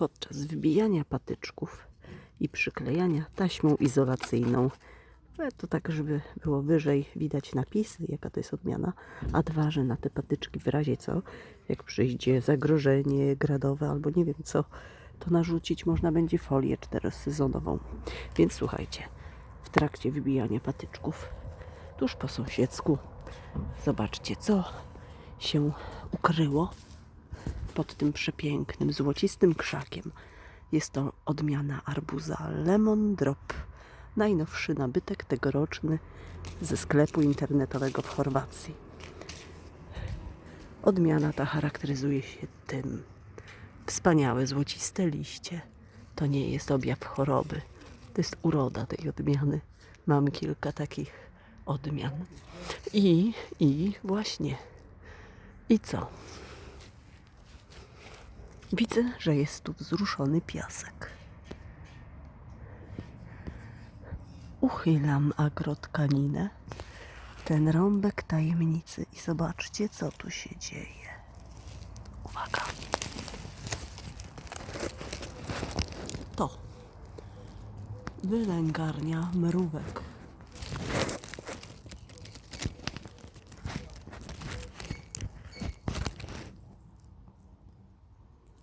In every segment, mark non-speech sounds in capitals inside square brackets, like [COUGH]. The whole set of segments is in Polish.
podczas wbijania patyczków i przyklejania taśmą izolacyjną. E, To tak, żeby było wyżej widać napisy, jaka to jest odmiana, a dwa, że na te patyczki w razie co, jak przyjdzie zagrożenie gradowe albo nie wiem co, to narzucić można będzie folię czterosezonową. Więc słuchajcie, w trakcie wybijania patyczków, tuż po sąsiedzku, zobaczcie co się ukryło pod tym przepięknym, złocistym krzakiem. Jest to odmiana arbuza Lemon Drop. Najnowszy nabytek tegoroczny ze sklepu internetowego w Chorwacji. Odmiana ta charakteryzuje się tym. Wspaniałe, złociste liście. To nie jest objaw choroby. To jest uroda tej odmiany. Mam kilka takich odmian. I, i właśnie. I co? Widzę, że jest tu wzruszony piasek. Uchylam agrotkaninę, ten rąbek tajemnicy i zobaczcie, co tu się dzieje. Uwaga. To wylęgarnia mrówek.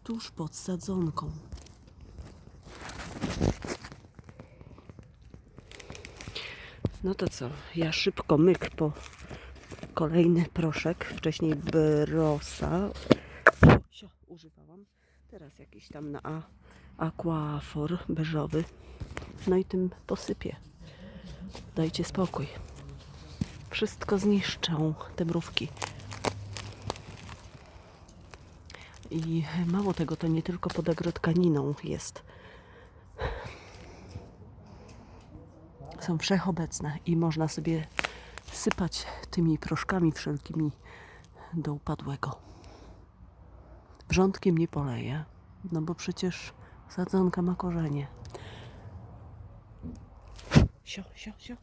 Tuż pod sadzonką. No to co, ja szybko myk po kolejny proszek, wcześniej Brosa. Sio, używałam. Teraz jakiś tam na A, Aquafor beżowy. No i tym posypię. Dajcie spokój. Wszystko zniszczą te mrówki. I mało tego, to nie tylko pod agrotkaniną jest. Są wszechobecne i można sobie sypać tymi proszkami wszelkimi do upadłego. Wrzątkiem nie poleję, no bo przecież sadzonka ma korzenie. Sio, sio, sio.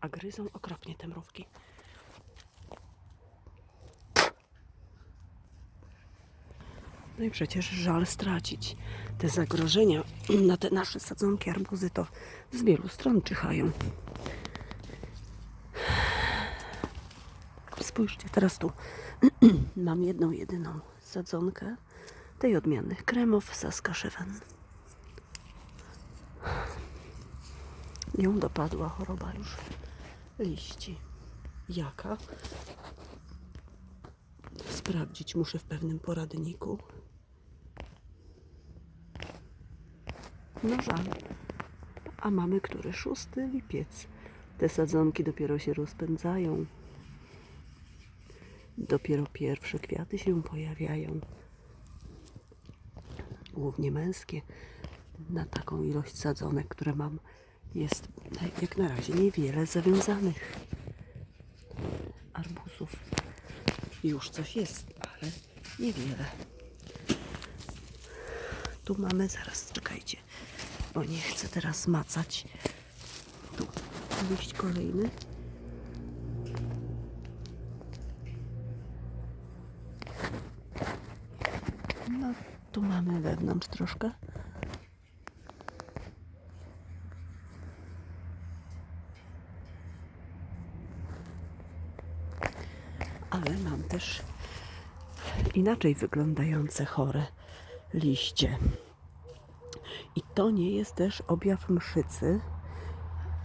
A gryzą okropnie te mrówki. No i przecież żal stracić. Te zagrożenia [CLEARS THROAT] na te nasze sadzonki arbuzy to z wielu stron czyhają. [SIGHS] Spójrzcie, teraz tu [CLEARS THROAT] mam jedną, jedyną sadzonkę tej odmiany. Kremow Saskaszewen. Ją [SIGHS] dopadła choroba już liści. Jaka? Sprawdzić muszę w pewnym poradniku. No żal. A mamy który? Szósty lipiec. Te sadzonki dopiero się rozpędzają. Dopiero pierwsze kwiaty się pojawiają. Głównie męskie. Na taką ilość sadzonek, które mam, jest jak na razie niewiele zawiązanych arbuzów. Już coś jest, ale niewiele. Tu mamy, zaraz czekajcie, bo nie chcę teraz macać. Tu liść kolejny. No, tu mamy wewnątrz troszkę. Ale mam też inaczej wyglądające chore liście. I to nie jest też objaw mszycy,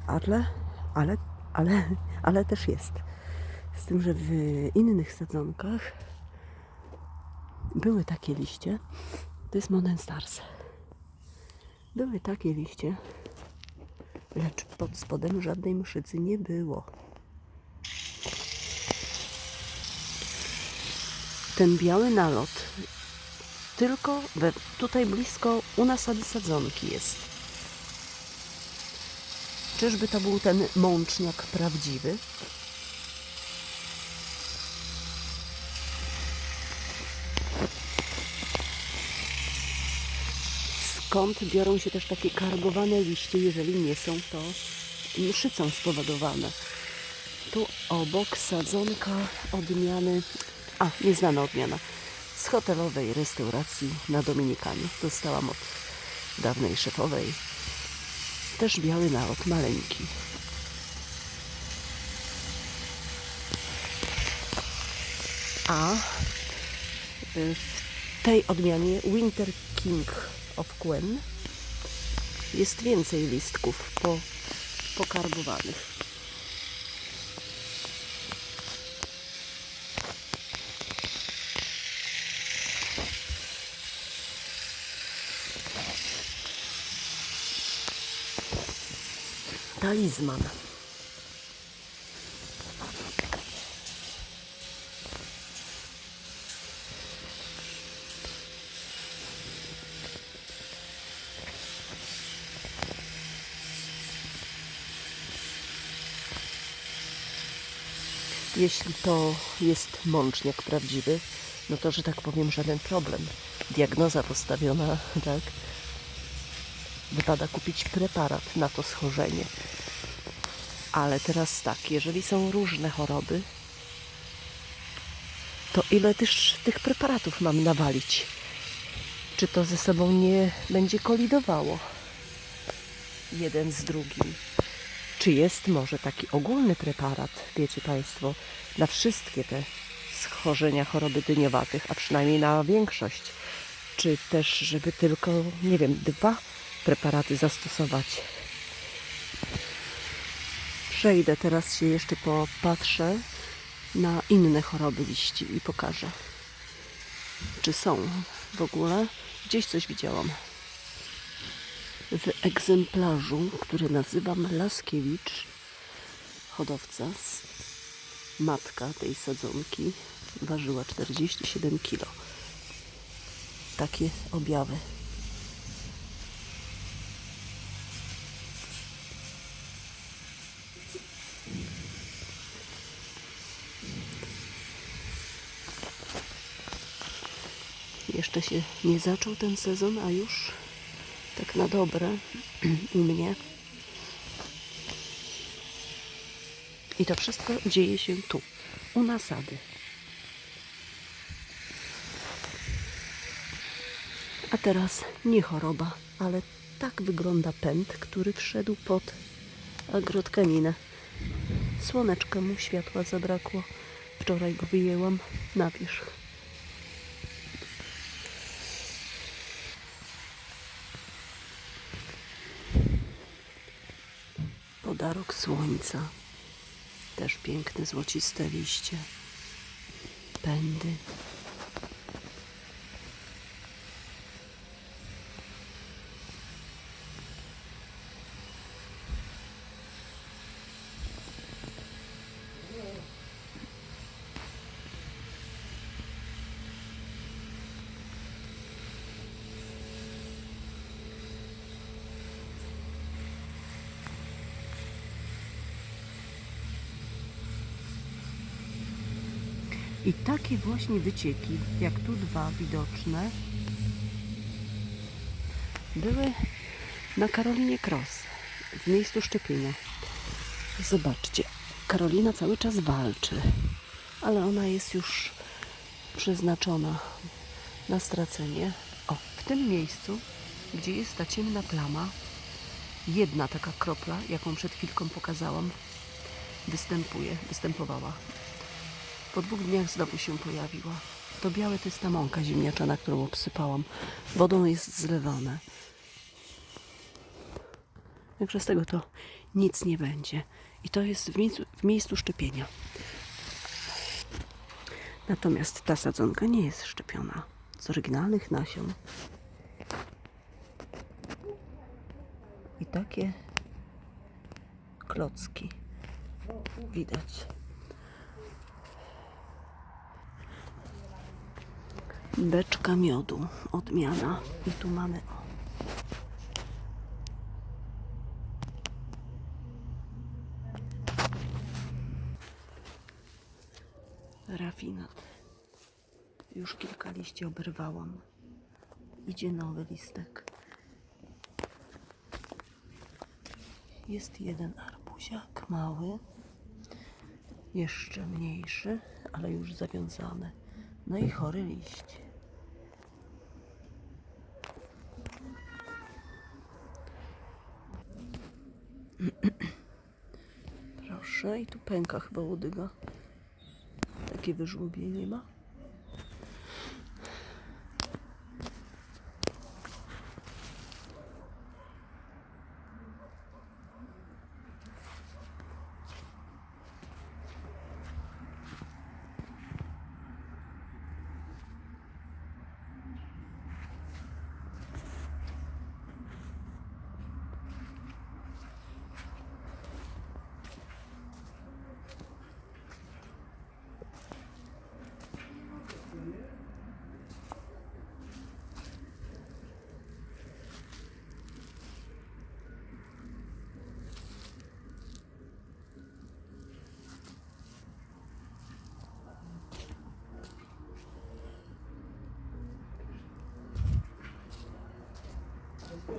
ale, ale, ale, ale też jest. Z tym, że w innych sadzonkach były takie liście. To jest Monenstars. Były takie liście, lecz pod spodem żadnej mszycy nie było. Ten biały nalot tylko we, tutaj blisko u nasady sadzonki jest. Czyżby to był ten mączniak prawdziwy? Skąd biorą się też takie karbowane liście, jeżeli nie są to mszycą spowodowane? Tu obok sadzonka odmiany A, nieznana odmiana. Z hotelowej restauracji na Dominikanie. Dostałam od dawnej szefowej. Też biały nalot, maleńki. A y, w tej odmianie Winter King of Quen jest więcej listków po, pokarbowanych. Talizman. Jeśli to jest mączniak prawdziwy, no to, że tak powiem, żaden problem. Diagnoza postawiona, tak? Wypada kupić preparat na to schorzenie. Ale teraz tak, jeżeli są różne choroby, to ile też tych preparatów mam nawalić? Czy to ze sobą nie będzie kolidowało? Jeden z drugim. Czy jest może taki ogólny preparat, wiecie Państwo, na wszystkie te schorzenia choroby dyniowatych, a przynajmniej na większość? Czy też, żeby tylko, nie wiem, dwa preparaty zastosować? Przejdę teraz się jeszcze popatrzę na inne choroby liści i pokażę, czy są w ogóle. Gdzieś coś widziałam w egzemplarzu, który nazywam Laskiewicz, hodowca, matka tej sadzonki, ważyła 47 kg. Takie objawy. Jeszcze się nie zaczął ten sezon, a już tak na dobre [CLEARS THROAT] u mnie. I to wszystko dzieje się tu, u nasady. A teraz nie choroba, ale tak wygląda pęd, który wszedł pod agrotkaninę. Słoneczka mu światła zabrakło. Wczoraj go wyjęłam na wierzch. Podarok słońca. Też piękne złociste liście. Pędy. I takie właśnie wycieki, jak tu dwa widoczne, były na Karolinie Cross, w miejscu szczepienia. Zobaczcie, Karolina cały czas walczy, ale ona jest już przeznaczona na stracenie. O, w tym miejscu, gdzie jest ta ciemna plama, jedna taka kropla, jaką przed chwilką pokazałam, występuje, występowała. Po dwóch dniach znowu się pojawiła. To białe to jest ta mąka ziemniaczana, którą obsypałam. Wodą jest zlewane. Także z tego to nic nie będzie. I to jest w miejscu, w miejscu szczepienia. Natomiast ta sadzonka nie jest szczepiona. Z oryginalnych nasion. I takie klocki widać. Beczka miodu, odmiana. I tu mamy. Rafinat. Już kilka liści oberwałam. Idzie nowy listek. Jest jeden arbuziak mały. Jeszcze mniejszy, ale już zawiązany. No i chory liść. Proszę, i tu pęka chyba łodyga. Takie wyżłobienie ma.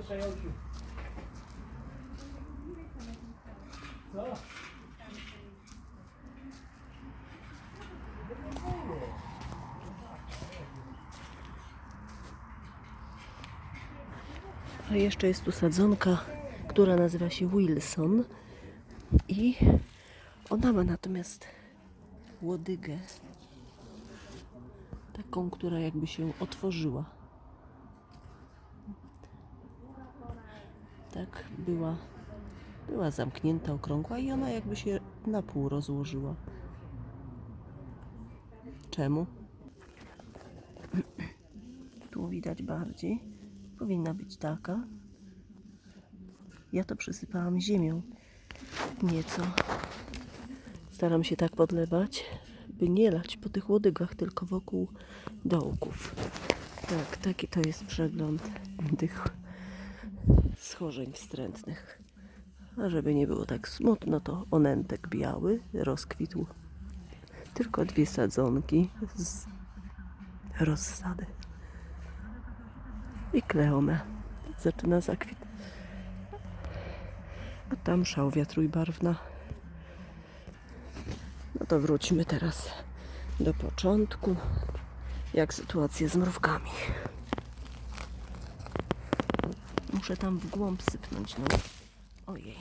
A jeszcze jest tu sadzonka, która nazywa się Wilson. I ona ma natomiast łodygę. Taką, która jakby się otworzyła. Tak była, była zamknięta, okrągła i ona jakby się na pół rozłożyła. Czemu? [CLEARS THROAT] Tu widać bardziej. Powinna być taka. Ja to przysypałam ziemią nieco. Staram się tak podlewać, by nie lać po tych łodygach, tylko wokół dołków. Tak, taki to jest przegląd tych schorzeń wstrętnych. A żeby nie było tak smutno, to onentek biały rozkwitł. Tylko dwie sadzonki z rozsady. I kleome zaczyna zakwit. A tam szałwia trójbarwna. No to wróćmy teraz do początku. Jak sytuacja z mrówkami. Muszę tam w głąb sypnąć, no. Ojej.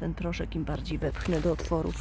Ten proszek im bardziej wepchnę do otworów